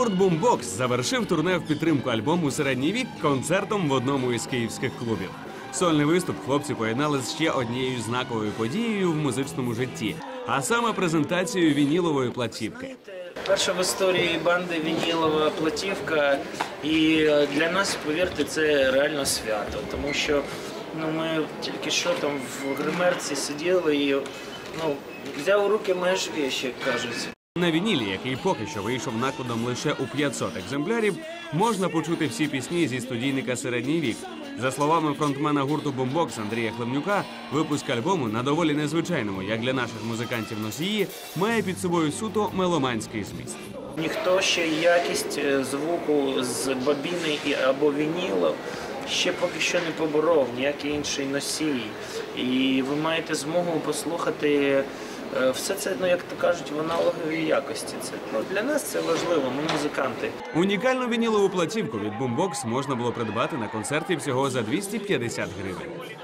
Гурт Бумбокс завершив турне в підтримку альбому Середній вік концертом в одному із київських клубів. Сольний виступ хлопці поєднали з ще однією знаковою подією в музичному житті, а саме презентацією вінілової платівки. Перша в історії банди вінілова платівка, і для нас, повірте, це реально свято, тому що ну, ми тільки що там в гримерці сиділи і ну, взяв у руки маєш вещі, як кажуть. На вінілі, який поки що вийшов накладом лише у 500 екземплярів, можна почути всі пісні зі студійника Середній вік. За словами фронтмена гурту Бомбокс Андрія Хлебнюка, випуск альбому на доволі незвичайному, як для наших музикантів носії, має під собою суто меломанський зміст. Ніхто ще якість е, звуку з бобіни або вінілу ще поки що не поборов, ніякий інший носій. І ви маєте змогу послухати е, все це, ну як то кажуть, в аналоговій якості. Це ну для нас це важливо. Ми музиканти. Унікальну вінілову платівку від Boombox можна було придбати на концерті всього за 250 гривень.